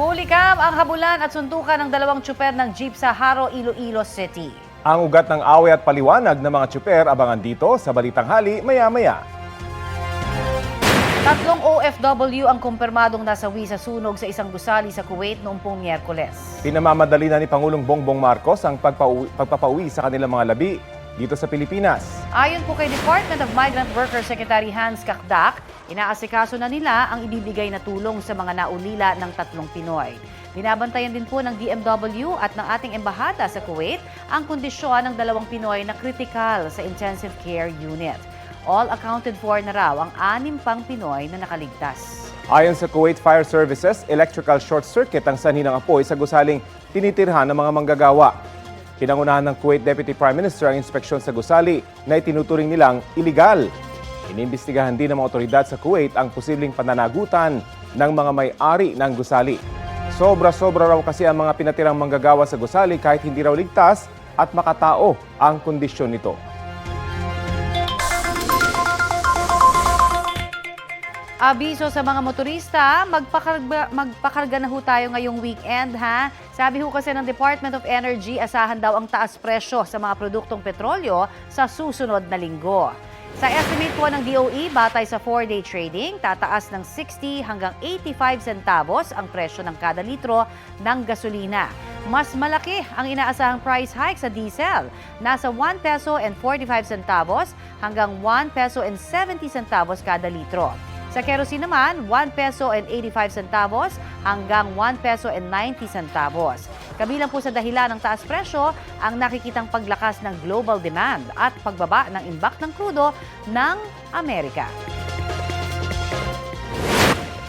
Hulikam ang habulan at suntukan ng dalawang tsuper ng jeep sa Haro, Iloilo City. Ang ugat ng away at paliwanag ng mga tsuper abangan dito sa Balitang Hali maya-maya. Tatlong OFW ang kumpirmadong nasawi sa sunog sa isang gusali sa Kuwait noong pong Miyerkules. Pinamamadali na ni Pangulong Bongbong Marcos ang pagpauwi, pagpapauwi sa kanilang mga labi dito sa Pilipinas. Ayon po kay Department of Migrant Workers Secretary Hans Kakdak, inaasikaso na nila ang ibibigay na tulong sa mga naulila ng tatlong Pinoy. Binabantayan din po ng DMW at ng ating embahada sa Kuwait ang kondisyon ng dalawang Pinoy na kritikal sa intensive care unit. All accounted for na raw ang anim pang Pinoy na nakaligtas. Ayon sa Kuwait Fire Services, electrical short circuit ang sanhi ng apoy sa gusaling tinitirhan ng mga manggagawa. Pinangunahan ng Kuwait Deputy Prime Minister ang inspeksyon sa gusali na itinuturing nilang iligal. Inimbestigahan din ng mga otoridad sa Kuwait ang posibleng pananagutan ng mga may-ari ng gusali. Sobra-sobra raw kasi ang mga pinatirang manggagawa sa gusali kahit hindi raw ligtas at makatao ang kondisyon nito. Abiso sa mga motorista, magpakarga, magpakarga na ho tayo ngayong weekend ha. Sabi ho kasi ng Department of Energy, asahan daw ang taas presyo sa mga produktong petrolyo sa susunod na linggo. Sa estimate po ng DOE, batay sa 4-day trading, tataas ng 60 hanggang 85 centavos ang presyo ng kada litro ng gasolina. Mas malaki ang inaasahang price hike sa diesel. Nasa 1 peso and 45 centavos hanggang 1 peso and 70 centavos kada litro. Sa kerosene naman, 1 peso and 85 centavos hanggang 1 peso and 90 centavos. Kabilang po sa dahilan ng taas presyo ang nakikitang paglakas ng global demand at pagbaba ng imbak ng krudo ng Amerika.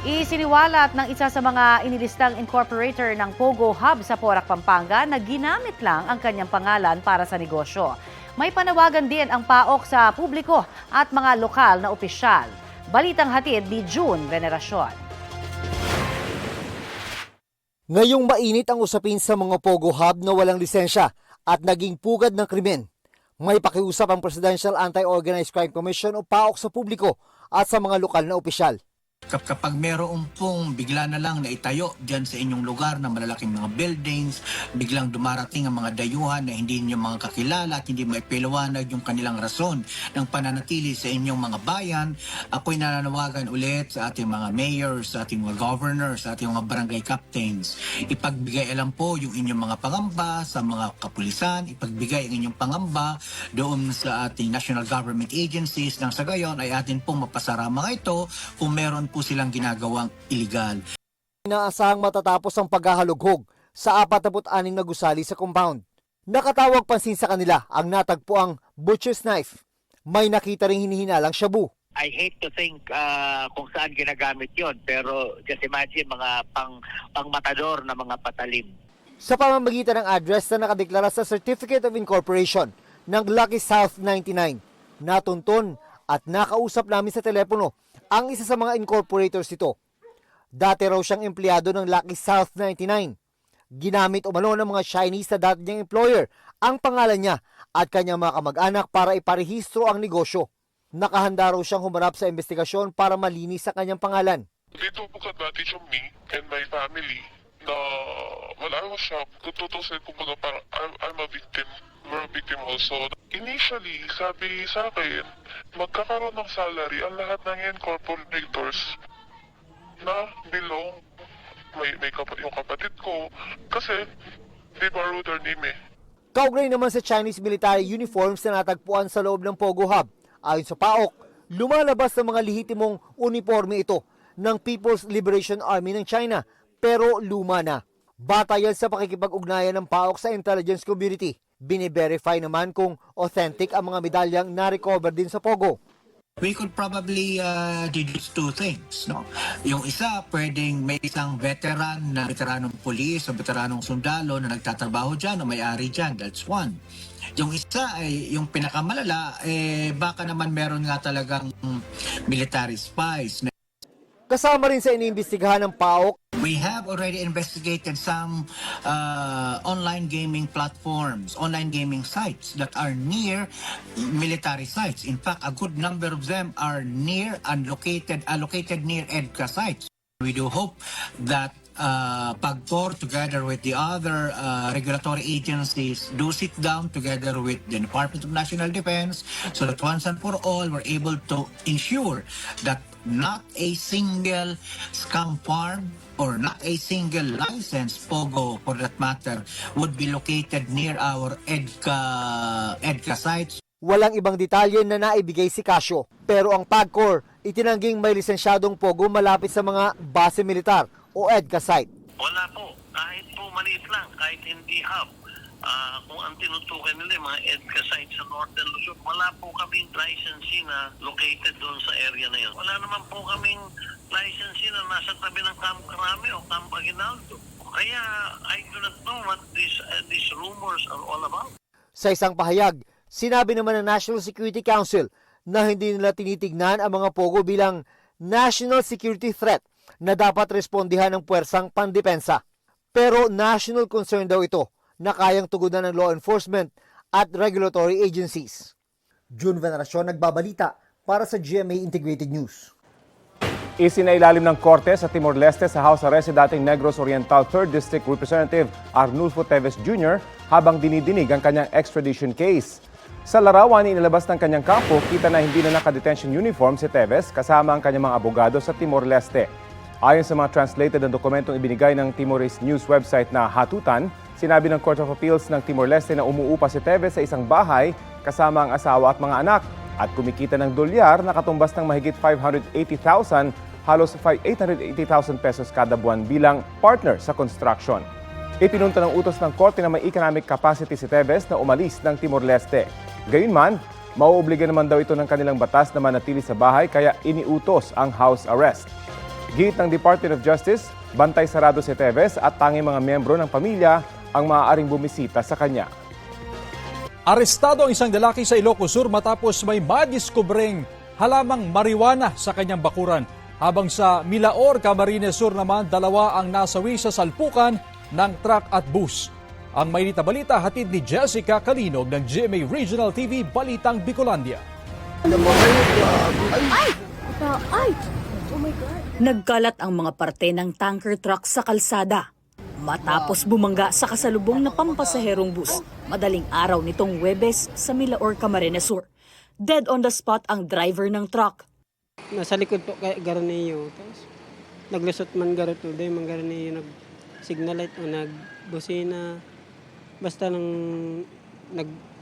Isiniwalat ng isa sa mga inilistang incorporator ng Pogo Hub sa Porac, Pampanga na ginamit lang ang kanyang pangalan para sa negosyo. May panawagan din ang PAOK sa publiko at mga lokal na opisyal. Balitang hatid ni June Veneracion. Ngayong mainit ang usapin sa mga Pogo Hub na walang lisensya at naging pugad ng krimen. May pakiusap ang Presidential Anti-Organized Crime Commission o PAOK sa publiko at sa mga lokal na opisyal. Kap- Kapag meron pong bigla na lang na itayo dyan sa inyong lugar na malalaking mga buildings, biglang dumarating ang mga dayuhan na hindi niyo mga kakilala at hindi maipiliwanag yung kanilang rason ng pananatili sa inyong mga bayan, ako'y nananawagan ulit sa ating mga mayors, sa ating mga governors, sa ating mga barangay captains. Ipagbigay alam po yung inyong mga pangamba sa mga kapulisan, ipagbigay ang inyong pangamba doon sa ating national government agencies nang sa gayon ay atin pong mapasara mga ito kung meron po silang ginagawang illegal. Inaasahang matatapos ang paghahalughog sa 46 na gusali sa compound. Nakatawag pansin sa kanila ang natagpuang butcher's knife. May nakita ring hinihinalang shabu. I hate to think uh, kung saan ginagamit yon pero just imagine mga pang pangmatador na mga patalim. Sa pamamagitan ng address na nakadeklara sa Certificate of Incorporation ng Lucky South 99, natunton at nakausap namin sa telepono ang isa sa mga incorporators ito. Dati raw siyang empleyado ng Lucky South 99. Ginamit umano ng mga Chinese na dati niyang employer ang pangalan niya at kanyang mga kamag-anak para iparehistro ang negosyo. Nakahanda raw siyang humarap sa investigasyon para malinis sa kanyang pangalan. they took advantage of me and my family na I was shocked. Kung tutusin, kumbaga parang I'm, I'm a victim. We're a victim also. Initially, sabi sa akin, magkakaroon ng salary ang lahat ng incorporators na belong may, may kap- yung kapatid ko kasi they borrowed their name eh. Naman sa Chinese military uniforms na natagpuan sa loob ng Pogo Hub. Ayon sa PAOK, lumalabas sa mga lehitimong uniforme ito ng People's Liberation Army ng China pero luma na. Batayan sa pakikipag-ugnayan ng PAOK sa intelligence community. Bine-verify naman kung authentic ang mga medalyang na-recover din sa Pogo. We could probably uh, deduce two things. No? Yung isa, pwedeng may isang veteran na veteranong pulis o veteranong sundalo na nagtatrabaho dyan o may-ari dyan. That's one. Yung isa ay yung pinakamalala, eh, baka naman meron nga talagang military spies. Kasama rin sa iniimbestigahan ng PAOK We have already investigated some uh, online gaming platforms, online gaming sites that are near military sites. In fact, a good number of them are near and located, uh, located near EDCA sites. We do hope that uh, PAGCOR together with the other uh, regulatory agencies do sit down together with the Department of National Defense so that once and for all we're able to ensure that not a single scam farm or not a single licensed POGO for that matter would be located near our EDCA, EDCA sites Walang ibang detalye na naibigay si Casio. Pero ang PAGCOR, itinangging may lisensyadong pogo malapit sa mga base militar o EDCA site. Wala po. Kahit po maliit lang, kahit hindi hub. Ah, kung ang tinutukoy nila yung mga EDCA sites sa Northern Luzon, wala po kaming licensee na located doon sa area na yun. Wala naman po kaming licensee na nasa tabi ng Camp Crame o Camp Aguinaldo. Kaya I do not know what these, uh, these rumors are all about. Sa isang pahayag, sinabi naman ng National Security Council na hindi nila tinitignan ang mga pogo bilang national security threat na dapat respondihan ng puwersang pandepensa. Pero national concern daw ito na kayang tugunan ng law enforcement at regulatory agencies. June Veneracion nagbabalita para sa GMA Integrated News. Isinailalim ng Korte sa Timor-Leste sa house arrest si dating Negros Oriental 3rd District Representative Arnulfo Teves Jr. habang dinidinig ang kanyang extradition case. Sa larawan inilabas ng kanyang kampo, kita na hindi na naka-detention uniform si Teves kasama ang kanyang mga abogado sa Timor-Leste. Ayon sa mga translated na dokumentong ibinigay ng Timorese news website na Hatutan, sinabi ng Court of Appeals ng Timor-Leste na umuupa si Teves sa isang bahay kasama ang asawa at mga anak at kumikita ng dolyar na katumbas ng mahigit 580,000 halos 880,000 pesos kada buwan bilang partner sa construction. Ipinunta ng utos ng korte na may economic capacity si Tevez na umalis ng Timor-Leste. Gayunman, mauobliga naman daw ito ng kanilang batas na manatili sa bahay kaya iniutos ang house arrest. Git ng Department of Justice, bantay sarado si Tevez at tanging mga miyembro ng pamilya ang maaaring bumisita sa kanya. Arestado ang isang lalaki sa Ilocos Sur matapos may madiskubreng halamang marijuana sa kanyang bakuran. Habang sa Milaor, Camarines Sur naman, dalawa ang nasawi sa salpukan ng truck at bus. Ang may balita hatid ni Jessica Kalinog ng GMA Regional TV Balitang Bicolandia. Nagkalat ang mga parte ng tanker truck sa kalsada. Matapos bumangga sa kasalubong na pampasaherong bus, madaling araw nitong Webes sa Milaor, Camarines Sur. Dead on the spot ang driver ng truck. nasa likod po kay Garniyo. Tapos naglusot man garo to day man Garniyo nag signal light o nagbusina basta nang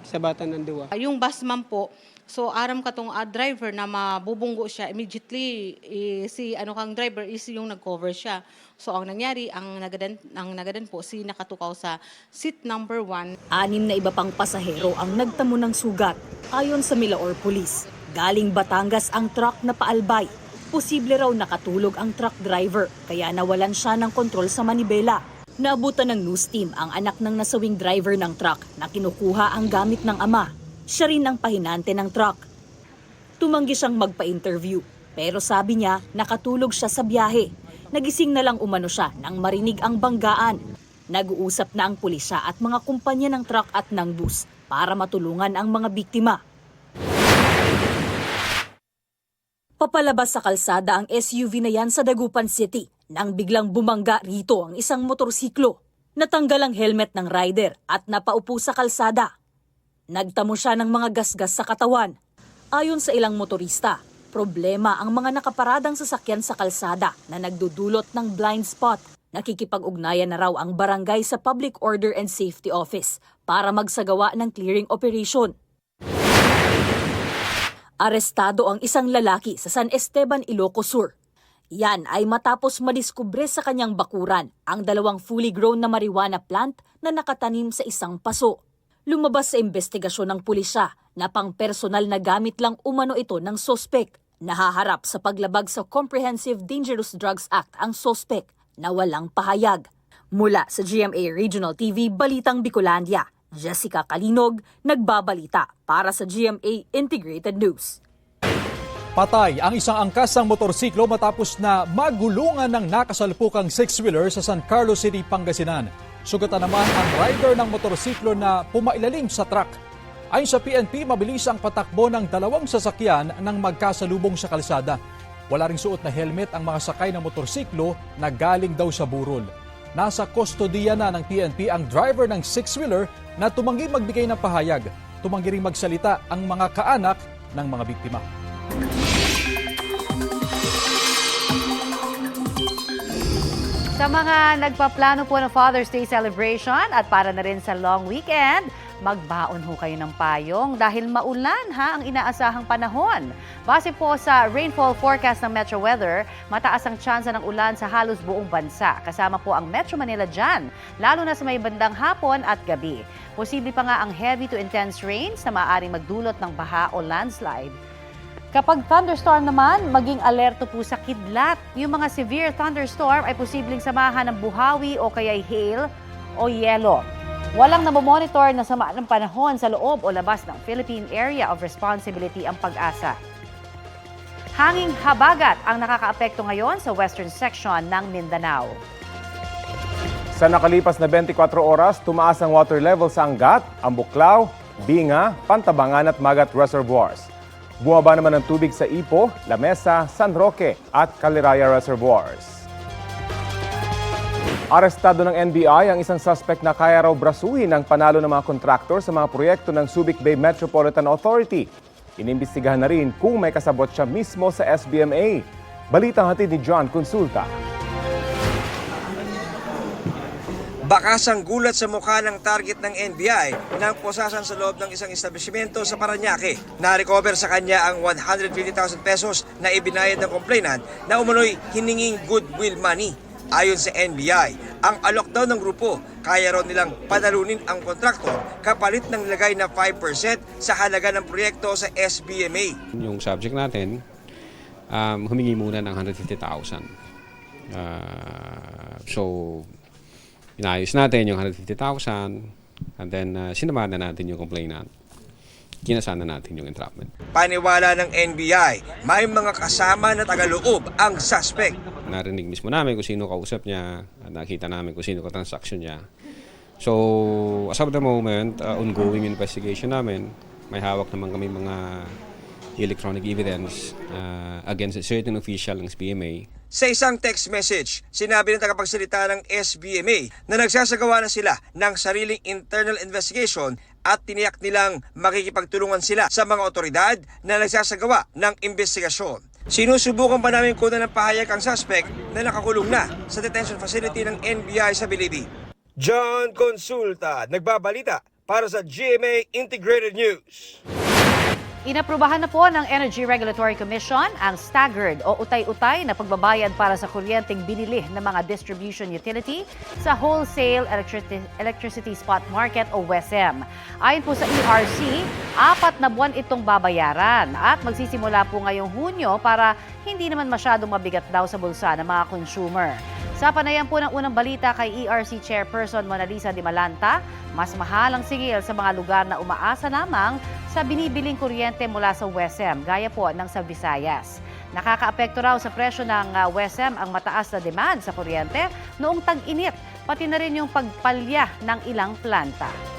nagsabatan ng duwa. Yung busman po, so aram ka tong ah, driver na mabubunggo siya immediately eh, si ano kang driver is yung nag-cover siya. So ang nangyari, ang nagadan ang nagadan po si nakatukaw sa seat number one. Anim na iba pang pasahero ang nagtamo ng sugat. Ayon sa Milaor Police, galing Batangas ang truck na paalbay. Posible raw nakatulog ang truck driver kaya nawalan siya ng kontrol sa manibela. Naabutan ng news team ang anak ng nasawing driver ng truck na kinukuha ang gamit ng ama. Siya rin ang pahinante ng truck. Tumanggi siyang magpa-interview pero sabi niya nakatulog siya sa biyahe. Nagising na lang umano siya nang marinig ang banggaan. Nag-uusap na ang pulisya at mga kumpanya ng truck at ng bus para matulungan ang mga biktima. Papalabas sa kalsada ang SUV na yan sa Dagupan City nang biglang bumangga rito ang isang motorsiklo. Natanggal ang helmet ng rider at napaupo sa kalsada. Nagtamo siya ng mga gasgas sa katawan. Ayon sa ilang motorista, problema ang mga nakaparadang sasakyan sa kalsada na nagdudulot ng blind spot. Nakikipag-ugnayan na raw ang barangay sa Public Order and Safety Office para magsagawa ng clearing operation. Arestado ang isang lalaki sa San Esteban, Ilocos Sur. Yan ay matapos madiskubre sa kanyang bakuran ang dalawang fully grown na marijuana plant na nakatanim sa isang paso. Lumabas sa investigasyon ng pulisya na pang personal na gamit lang umano ito ng sospek. Nahaharap sa paglabag sa Comprehensive Dangerous Drugs Act ang sospek na walang pahayag. Mula sa GMA Regional TV Balitang Bicolandia, Jessica Kalinog, nagbabalita para sa GMA Integrated News. Patay ang isang angkas ng motorsiklo matapos na magulungan ng nakasalpukang six-wheeler sa San Carlos City, Pangasinan. Sugatan naman ang rider ng motorsiklo na pumailalim sa truck. Ayon sa PNP, mabilis ang patakbo ng dalawang sasakyan nang magkasalubong sa kalsada. Wala ring suot na helmet ang mga sakay ng motorsiklo na galing daw sa burol. Nasa kustodiya na ng PNP ang driver ng six-wheeler na tumanggi magbigay ng pahayag. Tumanggi ring magsalita ang mga kaanak ng mga biktima. Sa mga nagpaplano po ng Father's Day celebration at para na rin sa long weekend, magbaon ho kayo ng payong dahil maulan ha ang inaasahang panahon. Base po sa rainfall forecast ng Metro Weather, mataas ang tsansa ng ulan sa halos buong bansa. Kasama po ang Metro Manila dyan, lalo na sa may bandang hapon at gabi. Posible pa nga ang heavy to intense rains na maaaring magdulot ng baha o landslide. Kapag thunderstorm naman, maging alerto po sa kidlat. Yung mga severe thunderstorm ay posibleng samahan ng buhawi o kaya'y hail o yelo. Walang namomonitor na sama ng panahon sa loob o labas ng Philippine Area of Responsibility ang pag-asa. Hanging habagat ang nakakaapekto ngayon sa western section ng Mindanao. Sa nakalipas na 24 oras, tumaas ang water level sa Angat, Ambuklaw, Binga, Pantabangan at Magat Reservoirs. Bumaba naman ang tubig sa Ipo, Lamesa, San Roque at Caliraya Reservoirs. Arestado ng NBI ang isang suspect na kaya raw brasuhin ang panalo ng mga kontraktor sa mga proyekto ng Subic Bay Metropolitan Authority. Inimbestigahan na rin kung may kasabot siya mismo sa SBMA. Balitang hatid ni John Consulta. Bakasang gulat sa mukha ng target ng NBI nang posasan sa loob ng isang establishmento sa Paranaque. Na-recover sa kanya ang 150,000 pesos na ibinayad ng complainant na umunoy hininging goodwill money. Ayon sa NBI, ang alok daw ng grupo, kaya raw nilang panalunin ang kontraktor kapalit ng lagay na 5% sa halaga ng proyekto sa SBMA. Yung subject natin, um, humingi muna ng 150,000. Uh, so, inayos natin yung 150,000 and then uh, sinamahan na natin yung complainant. Kinasana natin yung entrapment. Paniwala ng NBI, may mga kasama na tagaloob ang suspect. Narinig mismo namin kung sino kausap niya at nakita namin kung sino ka-transaction niya. So, as of the moment, uh, ongoing investigation namin, may hawak naman kami mga electronic evidence uh, against a certain official ng SPMA Sa isang text message, sinabi ng tagapagsalita ng SBMA na nagsasagawa na sila ng sariling internal investigation at tiniyak nilang makikipagtulungan sila sa mga otoridad na nagsasagawa ng investigasyon. Sinusubukan pa namin kunan ng pahayag ang suspect na nakakulong na sa detention facility ng NBI sa Bilibi. John Consulta, nagbabalita para sa GMA Integrated News. Inaprubahan na po ng Energy Regulatory Commission ang staggered o utay-utay na pagbabayad para sa kuryenteng binili ng mga distribution utility sa Wholesale Electricity, Electricity Spot Market o WESM. Ayon po sa ERC, apat na buwan itong babayaran at magsisimula po ngayong Hunyo para hindi naman masyadong mabigat daw sa bulsa ng mga consumer. Sa panayam po ng unang balita kay ERC Chairperson Mona Lisa Di Malanta, mas mahal ang singil sa mga lugar na umaasa lamang sa binibiling kuryente mula sa WESM, gaya po ng sa Visayas. Nakakaapekto raw sa presyo ng uh, WESM ang mataas na demand sa kuryente noong tag-init, pati na rin yung pagpalya ng ilang planta.